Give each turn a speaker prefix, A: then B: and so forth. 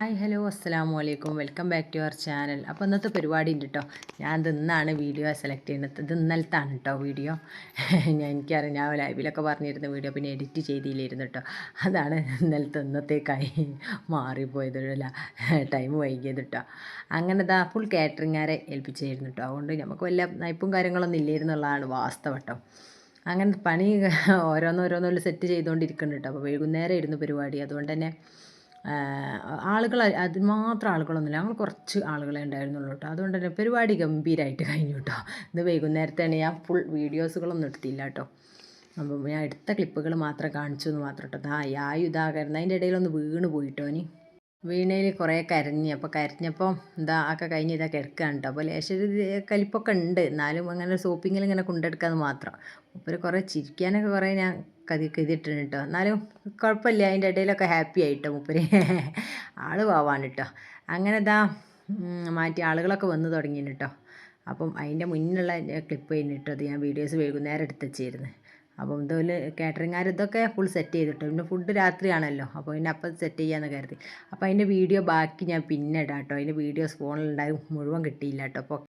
A: Hi hello അസ്സാം വലൈക്കും welcome back to our channel. അപ്പോൾ ഇന്നത്തെ പരിപാടി ഉണ്ട് കേട്ടോ ഞാൻ ഇന്നാണ് വീഡിയോ സെലക്ട് ചെയ്യുന്നത്. ഇത് ഇന്നലത്താണ് കേട്ടോ വീഡിയോ. ഞാൻ എനിക്കറിയാം ഞാൻ ലൈവിലൊക്കെ പറഞ്ഞിരുന്ന വീഡിയോ പിന്നെ എഡിറ്റ് ചെയ്തില്ലായിരുന്നു കേട്ടോ അതാണ് ഇന്നലത്തെ ഇന്നത്തേക്കായി മാറിപ്പോയത് ടൈം വൈകിയത് കേട്ടോ അങ്ങനെ ഇതാ ഫുൾ കാറ്ററിങ്ങാരെ ഏൽപ്പിച്ചായിരുന്നു കേട്ടോ അതുകൊണ്ട് നമുക്ക് വല്ല നയിപ്പും കാര്യങ്ങളൊന്നും ഇല്ലായിരുന്നുള്ളതാണ് വാസ്തവം കേട്ടോ അങ്ങനെ പണി ഓരോന്നോരോന്നോ സെറ്റ് ചെയ്തുകൊണ്ടിരിക്കുന്നുണ്ട് കേട്ടോ അപ്പോൾ വൈകുന്നേരം ഇരുന്ന് പരിപാടി. അതുകൊണ്ട് തന്നെ ആളുകൾ അതുമാത്രം ആളുകളൊന്നുമില്ല. ഞങ്ങൾ കുറച്ച് ആളുകളെ ഉണ്ടായിരുന്നുള്ളൂ കേട്ടോ അതുകൊണ്ട് തന്നെ പരിപാടി ഗംഭീരമായിട്ട് കഴിഞ്ഞു കേട്ടോ ഇന്ന് വൈകുന്നേരത്താണ് ഞാൻ ഫുൾ വീഡിയോസുകളൊന്നും എടുത്തില്ല കേട്ടോ അപ്പം ഞാൻ എടുത്ത ക്ലിപ്പുകൾ മാത്രം കാണിച്ചു എന്ന് മാത്രം കേട്ടോ ആ യായു ഇതാകരുന്നു അതിന്റെ ഇടയിലൊന്ന് വീണ് പോയിട്ടോ ഇനി. വീണയിൽ കുറേ കരഞ്ഞ്. അപ്പോൾ കരഞ്ഞപ്പോൾ എന്താ ഒക്കെ കഴിഞ്ഞ് ഇതാ കിടക്കുകയാണ് കേട്ടോ അപ്പോൾ ലേശം കലിപ്പൊക്കെ ഉണ്ട്. എന്നാലും അങ്ങനെ സോപ്പിങ്ങിൽ ഇങ്ങനെ കൊണ്ടെടുക്കാമെന്ന് മാത്രം. അപ്പോൾ കുറേ ചിരിക്കാനൊക്കെ കുറേ ഞാൻ കതി കതിയിട്ടുണ്ട് കേട്ടോ എന്നാലും കുഴപ്പമില്ല. അതിന്റെ ഇടയിലൊക്കെ ഹാപ്പി ആയിട്ടോ മുപ്പര്. ആൾ പോവാണ് കേട്ടോ അങ്ങനെ ഇതാ മാറ്റി ആളുകളൊക്കെ വന്ന് തുടങ്ങി കേട്ടോ അപ്പം അതിന്റെ മുന്നിലുള്ള ക്ലിപ്പ് കഴിഞ്ഞിട്ടോ അത് ഞാൻ വീഡിയോസ് വൈകുന്നേരം എടുത്ത് വെച്ചിരുന്നു. അപ്പം ഇതുപോലെ കാറ്ററിംഗുകാർ ഇതൊക്കെ ഫുൾ സെറ്റ് ചെയ്തിട്ടു പിന്നെ ഫുഡ് രാത്രിയാണല്ലോ. അപ്പോൾ പിന്നെ അപ്പം സെറ്റ് ചെയ്യാമെന്ന് കരുതി. അപ്പോൾ അതിന്റെ വീഡിയോ ബാക്കി ഞാൻ പിന്നെ ഇടാം കേട്ടോ അതിന്റെ വീഡിയോസ് ഫോണിലുണ്ടായി മുഴുവൻ കിട്ടിയില്ല കേട്ടോ അപ്പോൾ